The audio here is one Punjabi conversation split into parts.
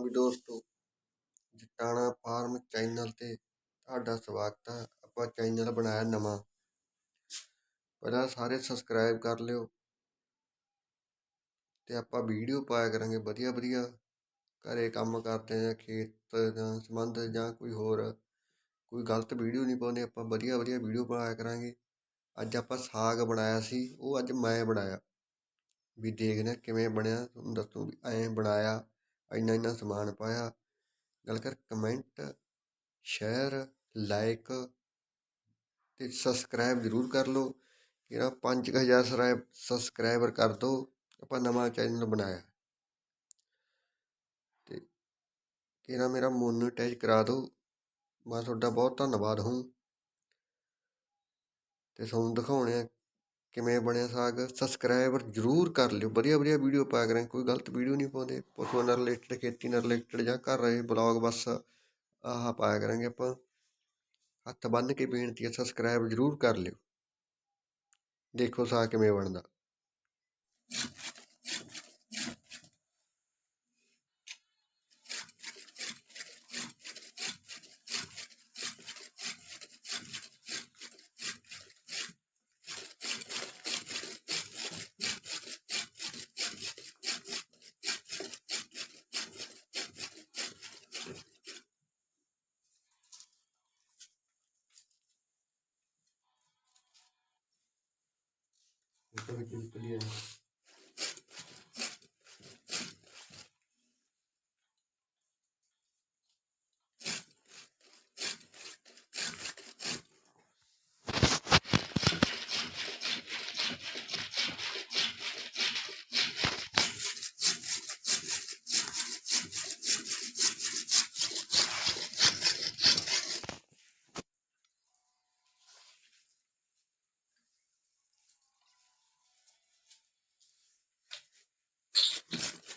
ਵੀ ਦੋਸਤੋ ਜਟਾਣਾ ਫਾਰਮ ਚੈਨਲ ਤੇ ਤੁਹਾਡਾ ਸਵਾਗਤ ਹੈ ਆਪਾਂ ਚੈਨਲ ਬਣਾਇਆ ਨਵਾਂ। ਪਹਿਲਾਂ ਸਾਰੇ ਸਬਸਕ੍ਰਾਈਬ ਕਰ ਲਿਓ ਤੇ ਆਪਾਂ ਵੀਡੀਓ ਪਾਇਆ ਕਰਾਂਗੇ ਵਧੀਆ ਵਧੀਆ। ਘਰੇ ਕੰਮ ਕਰਦੇ ਜਾਂ ਖੇਤ ਨਾਲ ਸੰਬੰਧ ਜਾਂ ਕੋਈ ਹੋਰ ਕੋਈ ਗਲਤ ਵੀਡੀਓ ਨਹੀਂ ਪਾਉਂਦੇ, ਆਪਾਂ ਵਧੀਆ ਵਧੀਆ ਵੀਡੀਓ ਪਾਇਆ ਕਰਾਂਗੇ। ਅੱਜ ਆਪਾਂ ਸਾਗ ਬਣਾਇਆ ਸੀ, ਉਹ ਅੱਜ ਮੈਂ ਬਣਾਇਆ। ਵੀ ਦੇਖਦੇ ਹਾਂ ਕਿਵੇਂ ਬਣਿਆ, ਤੁਹਾਨੂੰ ਦੱਸੂ ਵੀ ਐਂ ਬਣਾਇਆ। ਇੰਨਾ ਇੰਨਾ ਸਮਾਨ ਪਾਇਆ। ਗੱਲ ਕਰ ਕਮੈਂਟ ਸ਼ੇਅਰ ਲਾਈਕ ਤੇ ਸਬਸਕ੍ਰਾਈਬ ਜ਼ਰੂਰ ਕਰ ਲਓ। ਜਿਹੜਾ 5000 ਸਬਸਕ੍ਰਾਈਬਰ ਕਰ ਦਿਓ ਆਪਾਂ ਨਵਾਂ ਚੈਨਲ ਬਣਾਇਆ। ਤੇ ਕਿਹੜਾ ਮੇਰਾ ਮੋਨੇਟਾਈਜ਼ ਕਰਾ ਦਿਓ ਮੈਂ ਤੁਹਾਡਾ ਬਹੁਤ ਧੰਨਵਾਦ ਹੂੰ। ਤੇ ਤੁਹਾਨੂੰ ਦਿਖਾਉਣੇ ਆ ਕਿਵੇਂ ਬਣਿਆ ਸਾਗ ਸਬਸਕ੍ਰਾਈਬਰ ਜ਼ਰੂਰ ਕਰ ਲਿਓ। ਵਧੀਆ ਵਧੀਆ ਵੀਡੀਓ ਪਾਇਆ ਕਰਾਂ ਕੋਈ ਗਲਤ ਵੀਡੀਓ ਨਹੀਂ ਪਾਉਂਦੇ। ਪਸ਼ੂਆਂ ਨਾਲ ਰਿਲੇਟਡ ਖੇਤੀ ਨਾਲ ਰਿਲੇਟਡ ਜਾਂ ਘਰ ਰਹੇ ਬਲੌਗ ਬਸ, ਆਹ ਪਾਇਆ ਕਰਾਂਗੇ ਆਪਾਂ। ਹੱਥ ਬੰਨ੍ਹ ਕੇ ਬੇਨਤੀ ਹੈ ਸਬਸਕ੍ਰਾਈਬ ਜ਼ਰੂਰ ਕਰ ਲਿਓ। ਦੇਖੋ ਸਾਗ ਕਿਵੇਂ ਬਣਦਾ। ਇਹ ਵਿੱਚ ਨਿਕਲੀ ਹੈ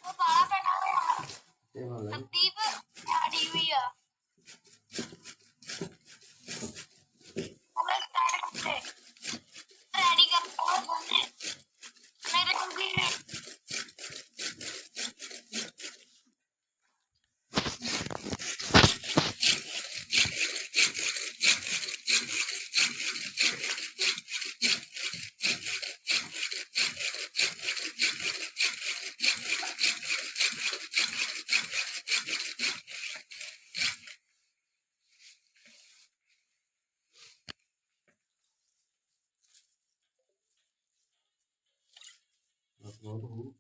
ਉਹ ਬਾਲਾ ਬੈਠਾ ਹੋਇਆ ਇਹ ਵਾਲਾ ਹੈ। ਸੰਦੀਪ ਆੜੀ ਹੋਈ ਆ ਉਹਨੇ ਸਟਾਰਟ ਕਰਤੇ ਰੈਡੀ ਕਰ ਉਹ ਬੰਦੇ ਮੇਰੇ ਕੋਲ ਵੀ ਹੈ ਬਸ ਬਹੁਤ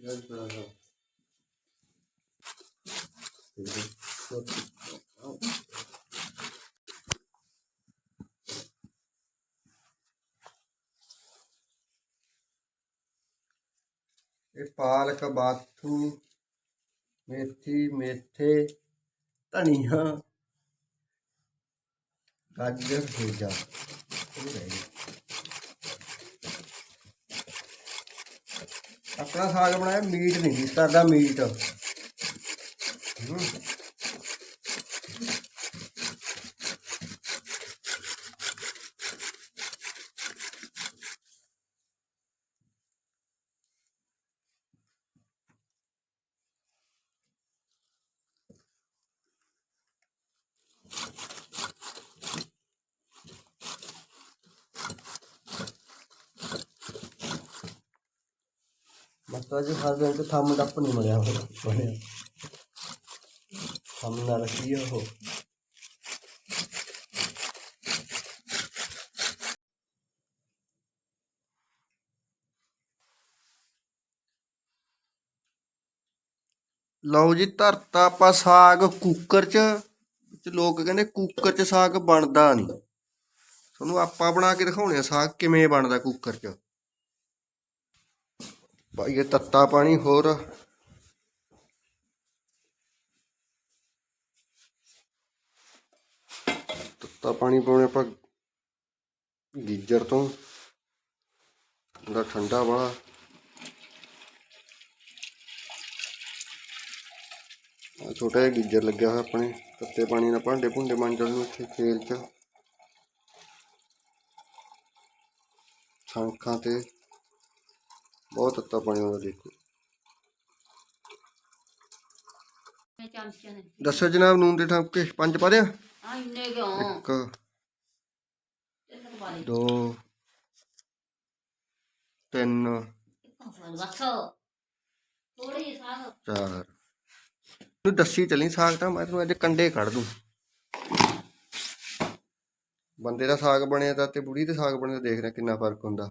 ਯਾਰ ਬੜਾ ਹੈ ਇਹ ਪਾਲਕ ਬਾਥੂ ਮੇਥੀ ਮੇਥੇ ਧਨੀਆ ਗਾਜਰ ਸੋਜਾ ਇਹ ਰਹਿ ਗਏ ਆਪਣਾ ਸਾਗ ਬਣਾਇਆ ਮੀਟ ਨਹੀਂ ਕੀਤਾ ਦਾ ਮੀਟ ਹਮ। ਮਸਾ ਜੀ ਹਰ ਦਿਨ ਤੇ ਥੰਮ ਡੱਪ ਨਹੀਂ ਮਰਿਆ ਹੋਇਆ। ਥੰਮ ਨਾ ਰੱਖੀ ਉਹ। ਲਓ ਜੀ ਧਰਤਾ ਆਪਾਂ ਸਾਗ ਕੁੱਕਰ 'ਚ। ਲੋਕ ਕਹਿੰਦੇ ਕੁੱਕਰ 'ਚ ਸਾਗ ਬਣਦਾ ਨਹੀਂ ਤੁਹਾਨੂੰ ਆਪਾਂ ਬਣਾ ਕੇ ਦਿਖਾਉਣੇ ਆ ਸਾਗ ਕਿਵੇਂ ਬਣਦਾ ਕੁੱਕਰ 'ਚ। ਭਾਈ ਇਹ ਤੱਤਾ ਪਾਣੀ ਹੋਰ ਤੱਤਾ ਪਾਣੀ ਪਾਉਣੇ ਆਪਾਂ ਗੀਜਰ ਤੋਂ ਜਿਹੜਾ ਠੰਡਾ ਵਾਲਾ ਆਹ ਛੋਟਾ ਜਿਹਾ ਗੀਜਰ ਲੱਗਿਆ ਹੋਇਆ ਆਪਣੇ ਤੱਤੇ ਪਾਣੀ ਨਾਲ ਭਾਂਡੇ ਭੁੰਡੇ ਮਾਂਜਣ ਨੂੰ ਇੱਥੇ ਖੇਲ 'ਚ ਛਾਂਖਾਂ ਤੇ ਬਹੁਤ ਤੱਤਾ ਪਾਣੀ ਆਉਂਦਾ ਦੇਖੋ ਦੱਸੋ ਜਨਾਬ ਨੂਨ ਦੇ ਠਾਂਕੇ ਪੰਜ ਪਾ ਦਿਆਂ? ਆ ਇੰਨੇ ਕਿਉਂ? ਇੱਕ ਕੁ ਦੇ। ਦੋ ਤਿੰਨ ਥੋੜੀ ਸਾਗ। ਚਾਰ। ਤੂੰ ਦੱਸੀ ਚੱਲੀ ਸਾਗ ਤਾਂ ਮੈਂ ਤੈਨੂੰ ਅੱਜ ਕੰਡੇ ਕੱਢ ਦੂੰ। ਬੰਦੇ ਦਾ ਸਾਗ ਬਣਿਆ ਤਾਂ ਤੇ ਬੁੜੀ ਦੇ ਸਾਗ ਬਣਿਆ ਤਾਂ ਦੇਖ ਰਿਹਾ ਕਿੰਨਾ ਫ਼ਰਕ ਹੁੰਦਾ।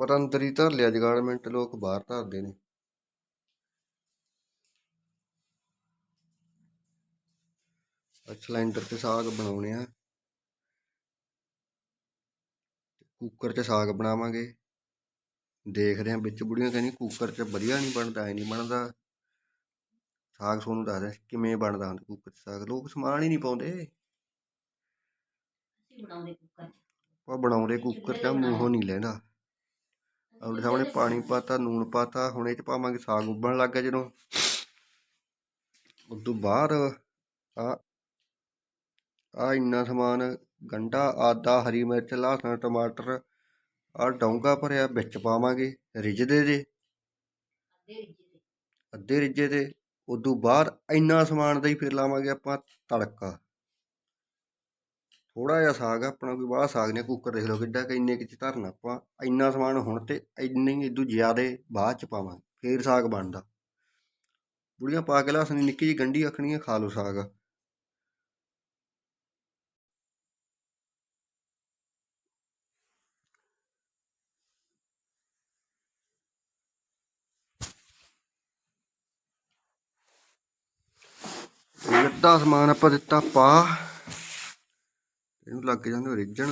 ਪਰ ਅੰਦਰ ਹੀ ਧਰ ਲਿਆ ਜਗਾੜਮੈਂਟ ਲੋਕ ਬਾਹਰ ਧਰਦੇ ਨੇ। ਸਿਲੰਡਰ ਤੇ ਸਾਗ ਬਣਾਉਣੇ ਆ। ਕੁੱਕਰ 'ਚ ਸਾਗ ਬਣਾਵਾਂਗੇ। ਦੇਖਦੇ ਆਂ ਵਿੱਚ ਬੁੜੀਆਂ ਕਹਿੰਦੀ ਕੁੱਕਰ 'ਚ ਵਧੀਆ ਨਹੀਂ ਬਣਦਾ ਐ ਨਹੀਂ ਬਣਦਾ। ਸਾਗ ਤੁਹਾਨੂੰ ਦੱਸਦਾ ਕਿਵੇਂ ਬਣਦਾ ਹੁੰਦਾ ਕੁੱਕਰ 'ਚ ਸਾਗ। ਲੋਕ ਸਮਾਨ ਹੀ ਨਹੀਂ ਪਾਉਂਦੇ। ਅਸੀਂ ਬਣਾਉਂਦੇ ਕੁੱਕਰ। ਚ ਆਪਾਂ ਬਣਾਉਂਦੇ ਕੁੱਕਰ 'ਚ ਮੂੰਹੋਂ ਨਹੀਂ ਲੈਂਦਾ। ਆਪਣੇ ਸਾਹਮਣੇ ਪਾਣੀ ਪਾਤਾ ਨੂਣ ਪਾਤਾ ਹੁਣ ਇਹ 'ਚ ਪਾਵਾਂਗੇ ਸਾਗ ਉੱਬਲਣ ਲੱਗ ਗਿਆ ਜਦੋਂ। ਉਸ ਤੋਂ ਬਾਅਦ ਆ ਆ ਇੰਨਾ ਸਮਾਨ ਗੰਢਾ ਆਦਾ ਹਰੀ ਮਿਰਚ ਲਸਣ ਟਮਾਟਰ ਆ ਡੌਂਗਾ ਭਰਿਆ ਵਿੱਚ ਪਾਵਾਂਗੇ ਰਿੱਝਦੇ ਦੇ ਅੱਧੇ ਰਿੱਝੇ ਦੇ ਉਦੋਂ ਬਾਅਦ ਇੰਨਾ ਸਮਾਨ ਦਾ ਹੀ ਫਿਰ ਲਾਵਾਂਗੇ ਆਪਾਂ ਤੜਕਾ। ਥੋੜਾ ਜਿਹਾ ਸਾਗ ਆਪਣਾ ਕੋਈ ਬਾਹਲਾ ਸਾਗ ਨਹੀਂ ਕੁੱਕਰ ਦੇਖ ਲਓ ਕਿੱਡਾ ਕਿ ਇੰਨੇ ਕਿਚ ਧਰਨਾ ਆਪਾਂ, ਇੰਨਾ ਸਮਾਨ ਹੁਣ ਤੇ ਇੰਨੇ ਹੀ ਇਦੋਂ ਜ਼ਿਆਦੇ ਬਾਅਦ ਚ ਪਾਵਾਂਗੇ, ਫੇਰ ਸਾਗ ਬਣਦਾ। ਬੁੜੀਆਂ ਪਾ ਕੇ ਲਸਣ ਨਿੱਕੀ ਜਿਹੀ ਗੰਢੀ ਆਖਣੀ ਆ, ਖਾ ਲਓ ਸਾਗ। ਇਹ ਸਮਾਨ ਆਪਾਂ ਦਿੱਤਾ ਪਾ। ਇਹਨੂੰ ਲੱਗ ਜਾਂਦੇ ਰਿੱਝਣ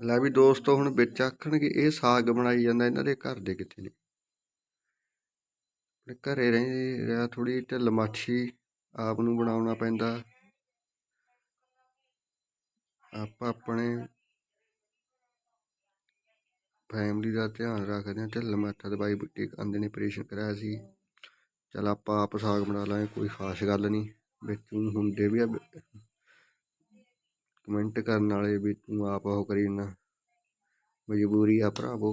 ਲੈ ਵੀ ਦੋਸਤੋ, ਹੁਣ ਵਿੱਚ ਆਖਣਗੇ, ਇਹ ਸਾਗ ਬਣਾਈ ਜਾਂਦਾ ਇਹਨਾਂ ਦੇ ਘਰ ਦੇ ਕਿੱਥੇ ਨੇ ਆਪਣੇ ਘਰੇ ਰਹਿ, ਰਿਹਾ ਥੋੜੀ ਢਿੱਲ ਮਾਛੀ ਆਪ ਨੂੰ ਬਣਾਉਣਾ ਪੈਂਦਾ। ਆਪਾਂ ਆਪਣੇ ਫੈਮਿਲੀ ਦਾ ਧਿਆਨ ਰੱਖਦੇ ਹਾਂ। ਢਿੱਲ ਮੱਠਾ ਦਵਾਈ ਬੁੱਟੀ ਆਂਦੇ ਨੇ ਆਪਰੇਸ਼ਨ ਕਰਾਇਆ ਸੀ। ਚਲ ਆਪਾਂ ਆਪ ਸਾਗ ਬਣਾ ਲਾਂਗੇ, ਕੋਈ ਖਾਸ ਗੱਲ ਨਹੀਂ। ਵੀ ਤੂੰ ਹੁੰਦੇ ਵੀ ਆ ਕਮੈਂਟ ਕਰਨ ਵਾਲੇ ਵੀ ਤੂੰ ਆਪ ਉਹ ਕਰੀ ਨਾ ਮਜਬੂਰੀ ਆ ਭਰਾਵੋ।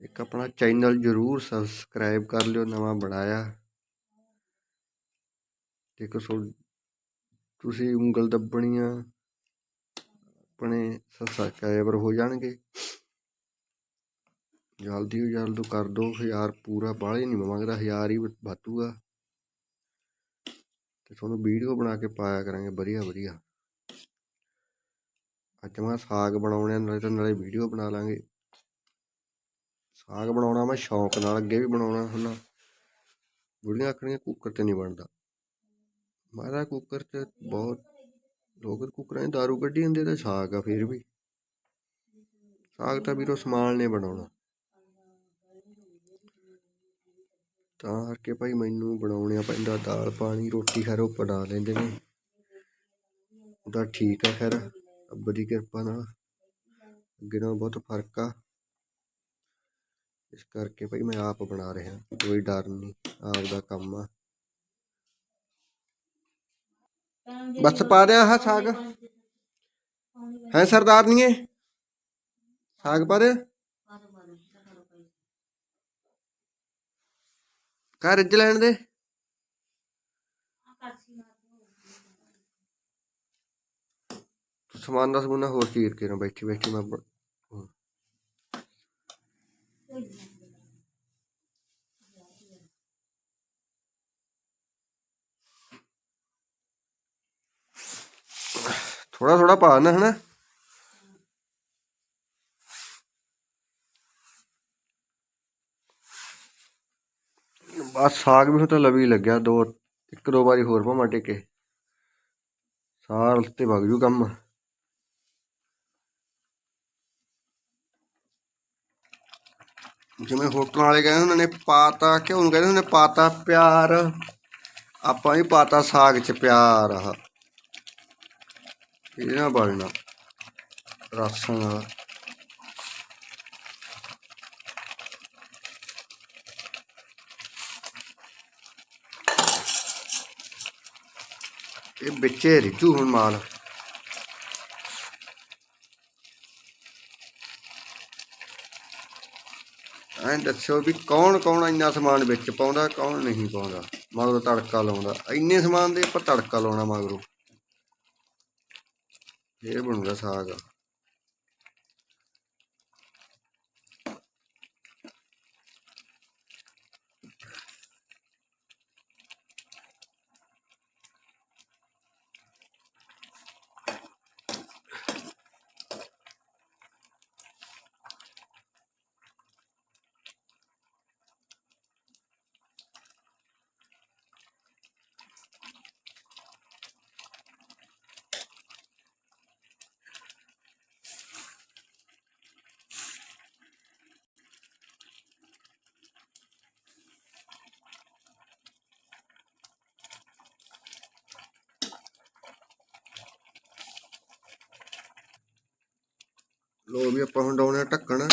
ਇੱਕ ਆਪਣਾ ਚੈਨਲ ਜਰੂਰ ਸਬਸਕ੍ਰਾਈਬ ਕਰ ਲਿਓ, ਨਵਾਂ ਬਣਾਇਆ। ਦੇਖੋ ਸੋ ਤੁਸੀਂ ਉਂਗਲ ਦੱਬਣੀ ਆ, ਆਪਣੇ ਸਬਸਕ੍ਰਾਈਬਰ ਹੋ ਜਾਣਗੇ। ਜਲਦੀ ਤੋਂ ਜਲਦ ਕਰ ਦੋ, ਹਜ਼ਾਰ ਪੂਰਾ ਬਾਹਲੇ ਨਹੀਂ ਮੰਗਦਾ ਹਜ਼ਾਰ ਹੀ ਵਾਧੂਗਾ। ਤੇ ਤੁਹਾਨੂੰ ਵੀਡੀਓ ਬਣਾ ਕੇ ਪਾਇਆ ਕਰਾਂਗੇ, ਵਧੀਆ ਵਧੀਆ। ਅੱਜ ਮੈਂ ਸਾਗ ਬਣਾਉਣੇ ਨਾਲੇ ਤਾਂ ਨਾਲੇ ਵੀਡੀਓ ਬਣਾ ਲਾਂਗੇ। ਸਾਗ ਬਣਾਉਣਾ ਮੈਂ ਸ਼ੌਂਕ ਨਾਲ, ਅੱਗੇ ਵੀ ਬਣਾਉਣਾ ਹੁੰਦਾ। ਬੁੜੀਆਂ ਆਖਣੀਆਂ ਕੁੱਕਰ ਤੇ ਨਹੀਂ ਬਣਦਾ। ਮੈਂ ਕੁੱਕਰ 'ਚ ਬਹੁਤ, ਲੋਕ ਕੁੱਕਰਾਂ 'ਚ ਦਾਰੂ ਕੱਢੀ ਜਾਂਦੇ ਤਾਂ ਸਾਗ ਆ ਫਿਰ ਵੀ। ਸਾਗ ਤਾਂ ਵੀਰੋ ਸਮਾਨ ਨੇ ਬਣਾਉਣਾ। ਤਾਂ ਕਰਕੇ ਭਾਈ ਮੈਨੂੰ ਬਣਾਉਣਾ ਪੈਂਦਾ ਦਾਲ, ਪਾਣੀ, ਰੋਟੀ, ਖੈਰ, ਉਹ ਬਣਾ ਲੈਂਦੇ ਨੇ। ਉਹਦਾ ਠੀਕ ਆ, ਖੈਰ, ਰੱਬ ਦੀ ਕਿਰਪਾ ਨਾਲ। ਅੱਗੇ ਨਾਲੋਂ ਬਹੁਤ ਫ਼ਰਕ ਆ। ਇਸ ਕਰਕੇ ਭਾਈ ਮੈਂ ਆਪ ਬਣਾ ਰਿਹਾ, ਕੋਈ ਡਰ ਨਹੀਂ, ਆਪ ਦਾ ਕੰਮ ਆ। ਬਸ ਪਾ ਰਿਹਾ ਆਹ ਸਾਗ। ਹੈ ਸਰਦਾਰਨੀਏ? ਸਾਗ ਪਾ ਰਿਹਾ ਘਰ ਇੱਜ ਲੈਣ ਦੇ? ਸਮਾਨ ਦਾ ਸਮੂਨਾ ਹੋਰ ਚੀਰ ਕੇ ਨਾ ਬੈਠੀ ਬੈਠੀ ਮੈਂ ਬ- ਥੋੜਾ ਥੋੜਾ ਪਾ ਨਾ, ਹਨਾ? ਬਸ ਸਾਗ ਵੀ ਹੁਣ ਤਾਂ ਲਵੀ ਲੱਗਿਆ, ਦੋ, ਇੱਕ ਦੋ ਵਾਰੀ ਹੋਰ ਭਾਵਾਂ ਟੇਕੇ। ਸਾਲ ਤੇ ਵਗ ਜੂ ਕੰਮ। ਜਿਵੇਂ ਹੋਟਲਾਂ ਵਾਲੇ ਕਹਿੰਦੇ ਉਹਨਾਂ ਨੇ, ਪਾਤਾ ਕਿਉਂ ਨੂੰ ਕਹਿੰਦੇ ਹੁੰਦੇ? ਨੇ ਪਾਤਾ ਪਿਆਰ, ਆਪਾਂ ਵੀ ਪਾਤਾ ਸਾਗ ਚ ਪਿਆਰ ਆ। ਇਹਦੇ ਨਾਲ ਬਣਨਾ ਰਸਾਂ ਨਾਲ। ਇਹ ਵਿੱਚੇ ਰਿਜੂ ਹੁਣ ਮਾਲ ਐਂ ਦੱਸੋ ਵੀ ਕੌਣ ਕੌਣ ਇੰਨਾ ਸਮਾਨ ਵਿੱਚ ਪਾਉਂਦਾ, ਕੌਣ ਨਹੀਂ ਪਾਉਂਦਾ? ਮਗਰੋਂ ਤੜਕਾ ਲਾਉਂਦਾ। ਇੰਨੇ ਸਮਾਨ ਦੇ ਆਪਾਂ ਤੜਕਾ ਲਾਉਣਾ ਮਗਰੋਂ। ਇਹ ਬਣੂਗਾ ਸਾਗ। ਲੋ ਵੀ ਆਪਾਂ ਹੁਣ ਡਾਉਣੇ ਆ ਢੱਕਣ।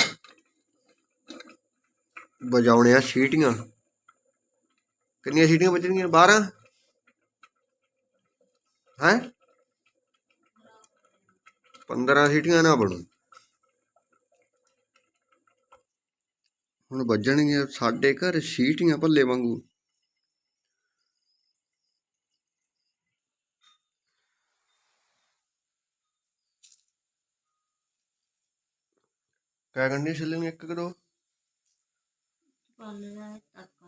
ਵਜਾਉਣੇ ਆ ਸੀਟੀਆਂ। ਕਿੰਨੀਆਂ ਸੀਟੀਆਂ ਵੱਜਣਗੀਆਂ 12 ਹੈ? 15 ਸੀਟੀਆਂ ਨਾ ਬਣੂ। ਹੁਣ ਵੱਜਣਗੀਆਂ ਸਾਡੇ ਘਰ ਸੀਟੀਆਂ ਭੱਲੇ ਵਾਂਗੂ। ਕਿਆ ਕਰਨੀ ਛਿੱਲਣੀ ਇੱਕ ਕਿ ਦੋ ਪੱਲ ਦਾ ਤੱਕਾ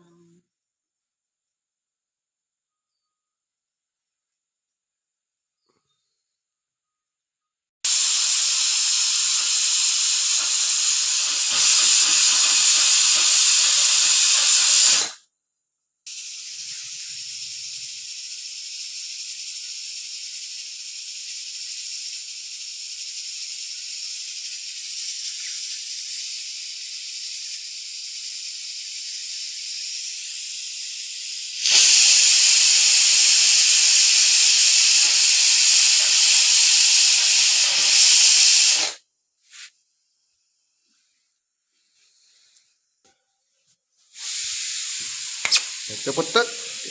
ਤੇ ਪੁੱਤ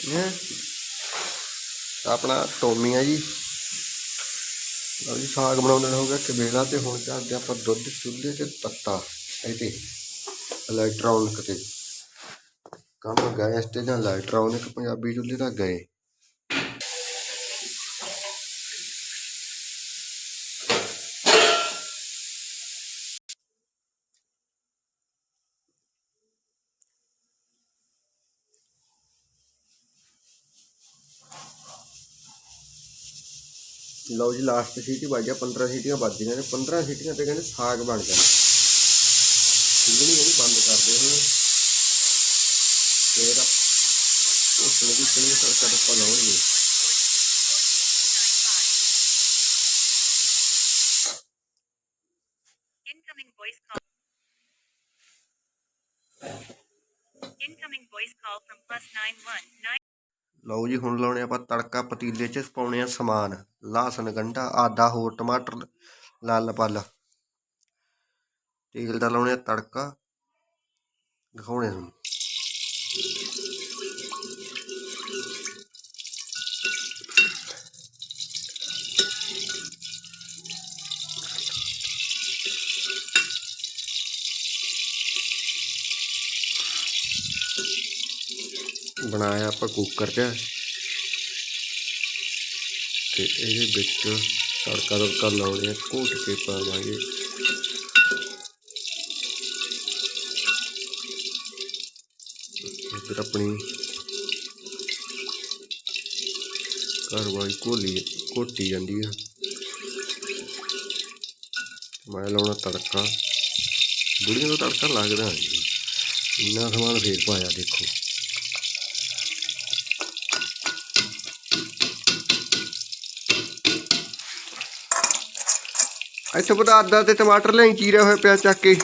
ਹੈਂ। ਆਪਣਾ ਟੋਮੀ ਆ ਜੀ। ਲਓ ਜੀ, ਸਾਗ ਬਣਾਉਣ ਹੋ ਗਿਆ ਕਬੇਲਾ ਤੇ ਹੁਣ ਚੱਲਦੇ ਆਪਾਂ ਦੁੱਧ, ਚੁੱਲ੍ਹੇ ਤੇ ਤੱਤਾ ਇਹਦੇ ਇਲੈਕਟ੍ਰੋਨਿਕ ਤੇ। ਕੰਮ ਗੈਸ ਤੇ ਜਾਂ ਇਲੈਕਟ੍ਰੋਨਿਕ ਪੰਜਾਬੀ ਚੁੱਲ੍ਹੇ ਦਾ ਗਏ। ਲਓ ਜੀ ਲਾਸਟ ਸੀਟੀ ਵੱਜ ਗਿਆ 15 ਸੀਟੀਆਂ ਵੱਜ ਗਈਆਂ ਨੇ 15 ਸੀਟੀਆਂ ਤੇ ਕਹਿੰਦੇ ਸਾਗ ਬਣ ਜਾਣਾ ਠੀਕ ਨਹੀਂ ਇਹਨੂੰ ਬੰਦ ਕਰਦੇ ਹੁਣ ਫੇਰ ਆਪ- ਉਸ ਨੂੰ ਵੀ ਕਿੰਨੀ ਤੜਕਾ ਟੱਪਾ ਲਾਉਣਗੇ Incoming voice call. Incoming voice call from plus nine one, nine. ਲਓ ਜੀ, ਹੁਣ ਲਾਉਣੇ ਆਪਾਂ ਤੜਕਾ, ਪਤੀਲੇ 'ਚ ਪਾਉਣੇ ਆ ਸਮਾਨ। ਲਸਣ ਗੰਢਾ ਆਦਾ ਹੋਰ ਟਮਾਟਰ, ਲਾਲ ਪੱਲ। ਤੇਲ ਦਾ ਲਾਉਣੇ ਆ ਤੜਕਾ। ਦਿਖਾਉਣੇ ਹੁਣ ਬਣਾਇਆ ਆਪਾਂ ਕੁੱਕਰ 'ਚ। ਤੇ ਇਹਦੇ ਵਿੱਚ ਤੜਕਾ ਤੜਕਾ ਲਾਉਣੇ ਆ, ਘੋਟ ਕੇ ਪਾਵਾਂਗੇ। ਫਿਰ ਆਪਣੀ ਘਰਵਾਲੀ ਘੋਲੀ, ਘੋਟੀ ਜਾਂਦੀ ਆ। ਮੈਂ ਲਾਉਣਾ ਤੜਕਾ। ਬੁੜੀਆਂ ਦਾ ਤੜਕਾ ਲੱਗਦਾ ਜੀ ਇੰਨਾ ਸਮਾਨ ਫੇਰ ਪਾਇਆ ਦੇਖੋ। ਇੱਥੇ ਪਤਾ ਆਦਾ ਤੇ ਟਮਾਟਰ ਲੈ ਚੀਰਿਆ ਹੋਇਆ ਪਿਆ ਚੱਕ ਕੇ।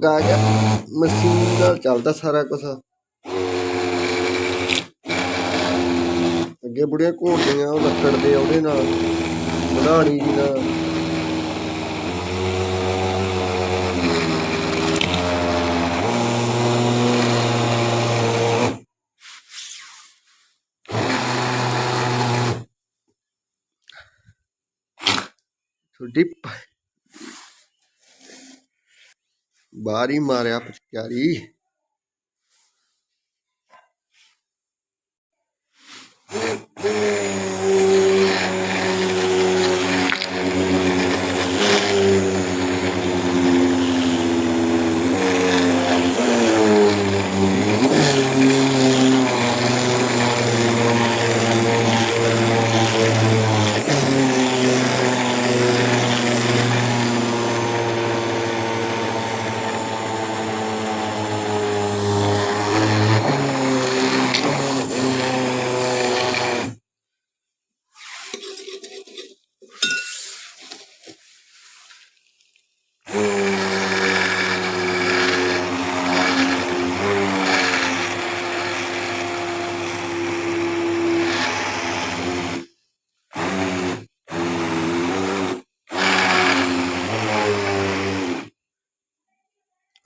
ਮਸ਼ੀਨੀ ਦਾ ਗਿਆ ਮਸ਼ੀਨ ਨਾਲ ਚੱਲਦਾ ਸਾਰਾ ਕੁਝ ਅੱਗੇ ਬੁੜੀਆਂ ਘੋੜਦੀਆਂ ਉਹ ਲੱਕੜ ਦੇ ਉਹਦੇ ਨਾਲ। ਬਣਾਣੀ ਜੀ ਨਾਲ। ਛੋਟੀ ਪ- ਬਾਹਰ ਹੀ ਮਾਰਿਆ ਪਚਕਾਰੀ।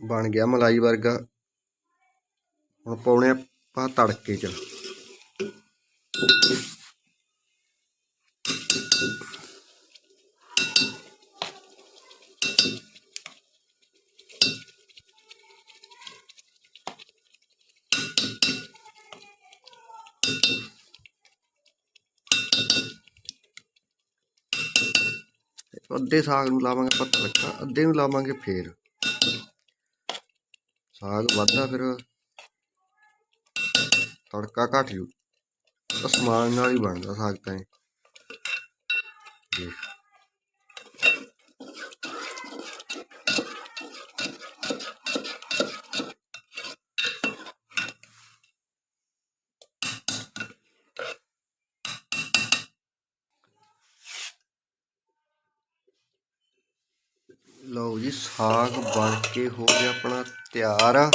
ਬਣ ਗਿਆ ਮਲਾਈ ਵਰਗਾ। ਹੁਣ ਪਾਉਣੇ ਆਪਾਂ ਤੜਕੇ ਚ। ਅੱਧੇ ਸਾਗ ਨੂੰ ਲਾਵਾਂਗੇ ਆਪਾਂ ਤੜਕਾ, ਅੱਧੇ ਨੂੰ ਲਾਵਾਂਗੇ ਫੇਰ। ਸਾਗ ਵੱਧਦਾ ਫਿਰ ਤੜਕਾ ਘੱਟ ਜੂ ਤਾਂ ਸਮਾਨ ਨਾਲ ਹੀ ਬਣਦਾ ਸਾਗ ਤਾਂ ਦੇਖ। ਲਓ ਜੀ, ਸਾਗ ਬਣ ਕੇ ਹੋ ਗਿਆ ਆਪਣਾ ਤਿਆਰ। ਆ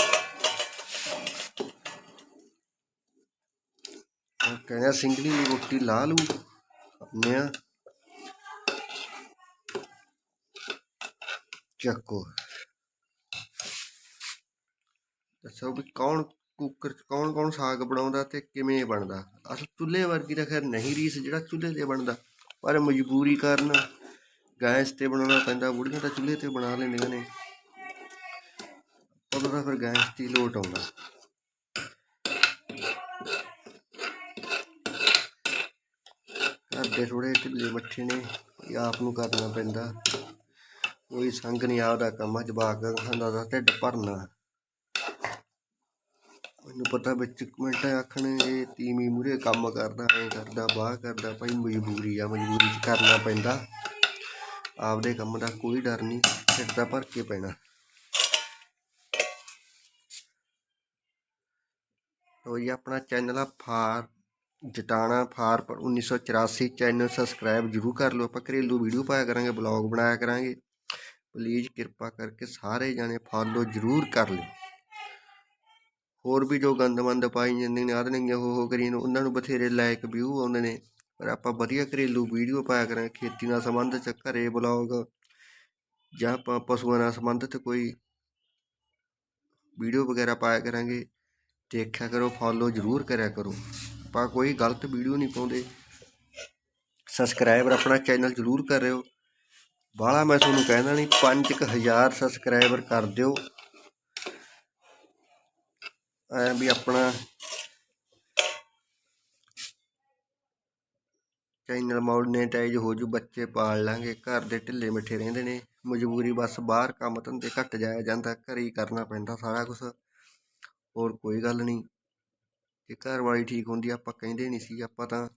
ਕਹਿੰਦਾ ਸਿੰਗਲੀ ਦੀ ਰੋਟੀ ਲਾ ਲੂ ਖਾਂਦੇ ਆ। ਚੱਕੋ। ਦੱਸੋ ਵੀ ਕੌਣ ਕੁੱਕਰ ਚ ਕੌਣ ਕੌਣ ਸਾਗ ਬਣਾਉਂਦਾ ਤੇ ਕਿਵੇਂ ਬਣਦਾ? ਅਸ ਚੁੱਲ੍ਹੇ ਵਰਗੀ ਤਾਂ ਖੈਰ ਨਹੀਂ ਰੀਸ ਜਿਹੜਾ ਚੁੱਲ੍ਹੇ ਤੇ ਬਣਦਾ। ਪਰ ਮਜਬੂਰੀ ਕਾਰਨ ਗੈਸ ਤੇ ਬਣਾਉਣਾ ਪੈਂਦਾ, ਬੁੜੀਆਂ ਤਾਂ ਚੁੱਲ੍ਹੇ ਤੇ ਬਣਾ ਲੈਂਦੀਆਂ ਨੇ। ਉਦੋਂ ਤਾਂ ਫਿਰ ਗੈਸ ਦੀ ਹੀ ਲੋਟ ਆਉਂਦਾ। ਘਰ ਦੇ ਥੋੜੇ ਢਿੱਲੇ ਮੱਠੇ ਨੇ ਆਪ ਨੂੰ ਕਰਨਾ ਪੈਂਦਾ। ਕੋਈ ਸੰਗ ਨਹੀਂ ਆਪਦਾ ਕੰਮ ਆ, ਜਵਾਕ ਖਾਂਦਾ ਦਾ ਢਿੱਡ ਭਰਨਾ। ਮੈਨੂੰ ਪਤਾ ਵਿੱਚ ਕਮੈਂਟ ਆਖਣ ਇਹ ਤੀਮੀ ਮੂਰੇ ਕੰਮ ਕਰਦਾ ਐ ਕਰਦਾ ਬਾਹ ਕਰਦਾ ਭਾਈ ਮਜਬੂਰੀ ਆ ਮਜਬੂਰੀ 'ਚ ਕਰਨਾ ਪੈਂਦਾ। ਆਪਦੇ ਕੰਮ ਦਾ ਕੋਈ ਡਰ ਨਹੀਂ ਢਿੱਡ ਤਾਂ ਭਰ ਕੇ ਪੈਣਾ। ਤੋ ਇਹ ਆਪਣਾ ਚੈਨਲ ਆ ਫਾਰ, ਜਟਾਣਾ ਫਾਰਮ 1984 ਚੈਨਲ ਸਬਸਕ੍ਰਾਈਬ ਜਰੂਰ ਕਰ ਲਓ। ਆਪਾਂ ਘਰੇਲੂ ਵੀਡੀਓ ਪਾਇਆ ਕਰਾਂਗੇ ਬਲੌਗ ਬਣਾਇਆ ਕਰਾਂਗੇ। ਪਲੀਜ਼ ਕਿਰਪਾ ਕਰਕੇ ਸਾਰੇ ਜਾਣੇ ਫਾਲੋ ਜਰੂਰ ਕਰ ਲਿਓ। ਹੋਰ ਵੀ ਜੋ ਗੰਦਮੰਦ ਪਾਈ ਜਾਂਦੇ ਨੇ ਆਦਨਗੀਆਂ ਹੋ ਹੋ ਕਰੀ ਉਹਨਾਂ ਨੂੰ ਬਥੇਰੇ ਲਾਇਕ ਵਿਊ ਆਉਂਦੇ ਨੇ। ਪਰ ਆਪਾਂ ਵਧੀਆ ਘਰੇਲੂ ਵੀਡੀਓ ਪਾਇਆ ਕਰਾਂਗੇ, ਖੇਤੀ ਨਾਲ ਸੰਬੰਧਿਤ ਘਰੇ ਬਲੌਗ ਜਾਂ ਆਪਾਂ ਪਸ਼ੂਆਂ ਨਾਲ ਸੰਬੰਧਿਤ ਕੋਈ ਵੀਡੀਓ ਵਗੈਰਾ ਪਾਇਆ ਕਰਾਂਗੇ। ਦੇਖਿਆ ਕਰੋ ਫੋਲੋ ਜਰੂਰ ਕਰਿਆ ਕਰੋ। ਆਪਾਂ ਕੋਈ ਗਲਤ ਵੀਡੀਓ ਨਹੀਂ ਪਾਉਂਦੇ। ਸਬਸਕ੍ਰਾਈਬਰ ਆਪਣਾ ਚੈਨਲ ਜਰੂਰ ਕਰ ਰਿਓ ਬਾਹਲਾ ਮੈਂ ਤੁਹਾਨੂੰ ਕਹਿੰਦਾ ਨਹੀਂ 5000 ਸਬਸਕ੍ਰਾਈਬਰ ਕਰ ਦਿਓ। ਐ ਵੀ ਆਪਣਾ ਚੈਨਲ ਮੋਨੇਟਾਈਜ਼ ਹੋ ਜੂ, ਬੱਚੇ ਪਾਲ ਲਾਂਗੇ। ਘਰ ਦੇ ਢਿੱਲੇ ਮਿੱਠੇ ਰਹਿੰਦੇ ਨੇ। ਮਜਬੂਰੀ ਬਸ ਬਾਹਰ ਕੰਮ ਧੰਦੇ ਘੱਟ ਜਾਇਆ ਜਾਂਦਾ, ਘਰੇ ਹੀ ਕਰਨਾ ਪੈਂਦਾ ਸਾਰਾ ਕੁਝ ਹੋਰ ਕੋਈ ਗੱਲ ਨਹੀਂ। ਜੇ ਘਰ ਵਾਲੀ ਠੀਕ ਹੁੰਦੀ, ਆਪਾਂ ਕਹਿੰਦੇ ਨਹੀਂ ਸੀ, ਆਪਾਂ ਤਾਂ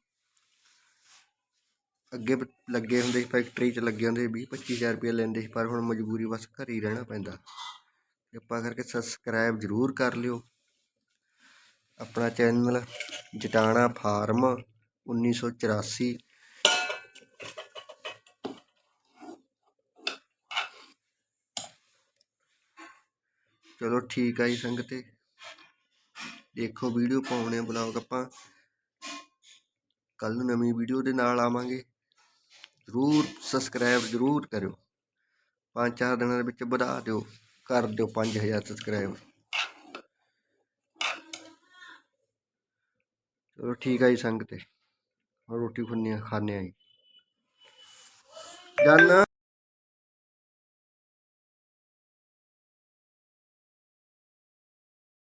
ਅੱਗੇ ਲੱਗੇ ਹੁੰਦੇ ਸੀ ਫੈਕਟਰੀ 'ਚ ਲੱਗੇ ਹੁੰਦੇ 20 25000 ਰੁਪਏ ਲੈਂਦੇ ਸੀ, ਪਰ ਹੁਣ ਮਜਬੂਰੀ ਬਸ ਘਰ ਹੀ ਰਹਿਣਾ ਪੈਂਦਾ। ਕਿਰਪਾ ਕਰਕੇ ਸਬਸਕ੍ਰਾਈਬ ਜ਼ਰੂਰ ਕਰ ਲਿਓ। ਆਪਣਾ ਚੈਨਲ ਜਟਾਣਾ ਫਾਰਮ 1984 ਚਲੋ ਠੀਕ ਆ ਜੀ ਸੰਗਤੇ। ਦੇਖੋ ਵੀਡੀਓ ਪਾਉਣੇ ਆ ਬਲੌਗ ਆਪਾਂ। ਕੱਲ ਨੂੰ ਨਵੀਂ ਵੀਡੀਓ ਦੇ ਨਾਲ ਆਵਾਂਗੇ। ਜ਼ਰੂਰ ਸਬਸਕ੍ਰਾਈਬ ਜ਼ਰੂਰ ਕਰਿਓ। ਪੰਜ ਚਾਰ ਦਿਨਾਂ ਦੇ ਵਿੱਚ ਵਧਾ ਦਿਓ। ਕਰ ਦਿਓ 5000 ਸਬਸਕ੍ਰਾਈਬ ਚਲੋ ਠੀਕ ਆ ਜੀ ਸੰਗਤੇ। ਹੁਣ ਰੋਟੀ ਖੁੰਨੀ ਖਾਣੇ ਆ ਜੀ। ਜਾਨਾ।